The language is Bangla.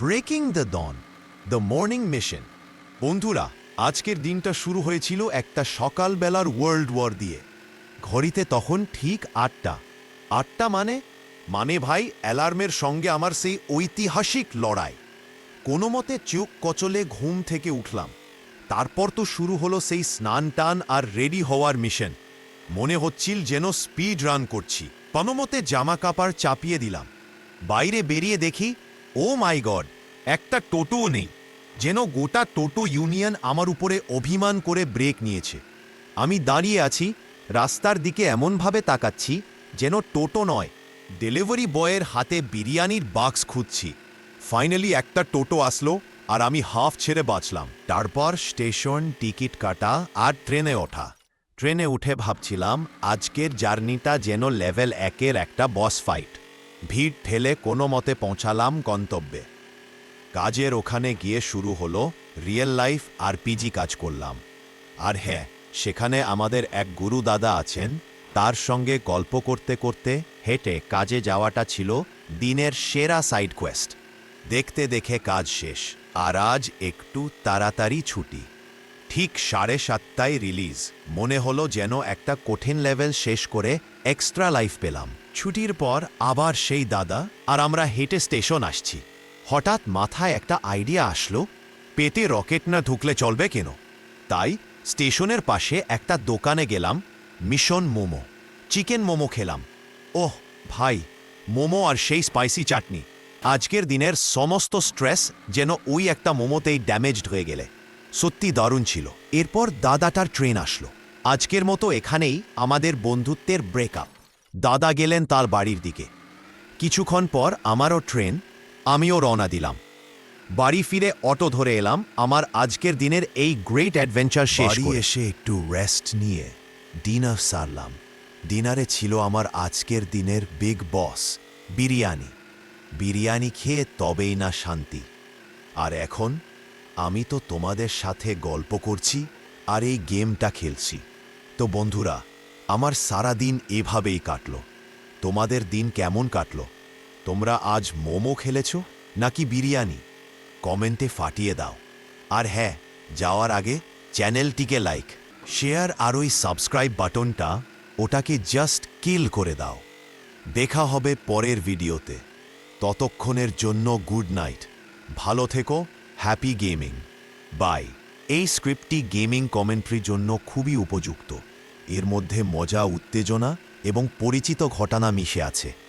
Breaking the dawn the morning mission বন্ধুরা, আজকের দিনটা শুরু হয়েছিল একটা সকালবেলার ওয়ার্ল্ড ওয়ার দিয়ে। ঘড়িতে তখন ঠিক আটটা। আটটা মানে মানে ভাই, অ্যালার্মের সঙ্গে আমার সেই ঐতিহাসিক লড়াই। কোনো মতে চোখ কচলে ঘুম থেকে উঠলাম। তারপর তো শুরু হলো সেই স্নান টান আর রেডি হওয়ার মিশন। মনে হচ্ছিল যেন স্পিড রান করছি। কোনোমতে জামা কাপড় চাপিয়ে দিলাম। বাইরে বেরিয়ে দেখি ও মাই গড, একটা টোটোও নেই, যেন গোটা টোটো ইউনিয়ন আমার উপরে অভিমান করে ব্রেক নিয়েছে। আমি দাঁড়িয়ে আছি, রাস্তার দিকে এমনভাবে তাকাচ্ছি, যেন টোটো নয়, ডেলিভারি বয়ের হাতে বিরিয়ানির বাক্স খুঁজছি। ফাইনালি একটা টোটো আসলো, আর আমি হাফ ছেড়ে বাঁচলাম। তারপর স্টেশন, টিকিট কাটা, আর ট্রেনে ওঠা। ট্রেনে উঠে ভাবছিলাম, আজকের জার্নিটা যেন লেভেল একের একটা বস ফাইট ভিড় ঠেলে কোনো মতে পৌঁছালাম গন্তব্যে। কাজের ওখানে গিয়ে শুরু হলো রিয়েল লাইফ আর পিজি কাজ করলাম। আর হ্যাঁ সেখানে আমাদের এক গুরু দাদা আছেন, তার সঙ্গে গল্প করতে করতে হেঁটে কাজে যাওয়াটা ছিল দিনের সেরা সাইড কোয়েস্ট। দেখতে দেখে কাজ শেষ, আর আজ একটু তাড়াতাড়ি ছুটি। ঠিক সাড়ে সাতটায় রিলিজ। মনে হলো যেন একটা কঠিন লেভেল শেষ করে এক্সট্রা লাইফ পেলাম। ছুটির পর আবার সেই দাদা আর আমরা হেঁটে স্টেশন আসছি। হঠাৎ মাথায় একটা আইডিয়া আসলো পেতে রকেট না ঢুকলে চলবে কেন? তাই স্টেশনের পাশে একটা দোকানে গেলাম, মিশন মোমো। চিকেন মোমো খেলাম। ওহ, ভাই, মোমো আর সেই স্পাইসি চাটনি। আজকের দিনের সমস্ত স্ট্রেস যেন ওই একটা মোমোতেই ড্যামেজড হয়ে গেলে। সত্যি দারুণ ছিল। এরপর দাদাটার ট্রেন আসলো। আজকের মতো এখানেই আমাদের বন্ধুত্বের ব্রেকআপ দাদা গেলেন তার বাড়ির দিকে। কিছুক্ষণ পর আমারও ট্রেন আমিও রওনা দিলাম। বাড়ি ফিরে অটো ধরে এলাম আমার আজকের দিনের এই গ্রেট অ্যাডভেঞ্চার শেষ এসে একটু রেস্ট নিয়ে ডিনার সারলাম। ডিনারে ছিল আমার আজকের দিনের বিগ বস বিরিয়ানি। বিরিয়ানি খেয়ে তবেই না শান্তি। আর এখন আমি তো তোমাদের সাথে গল্প করছি আর এই গেমটা খেলছি। তো বন্ধুরা, আমার সারা দিন এভাবেই কাটল। তোমাদের দিন কেমন কাটল? তোমরা আজ মোমো খেলেছ নাকি বিরিয়ানি? কমেন্টে ফাটিয়ে দাও। আর হ্যাঁ যাওয়ার আগে চ্যানেলটিকে লাইক, শেয়ার আর ওই সাবস্ক্রাইব বাটনটা ওটাকে জাস্ট কিল করে দাও। দেখা হবে পরের ভিডিওতে। ততক্ষণের জন্য গুড নাইট। ভালো থেকো। হ্যাপি গেমিং বাই এই স্ক্রিপ্টটি গেমিং কমেন্ট্রির জন্য খুবই উপযুক্ত। এর মধ্যে মজা, উত্তেজনা এবং পরিচিত ঘটনা মিশে আছে।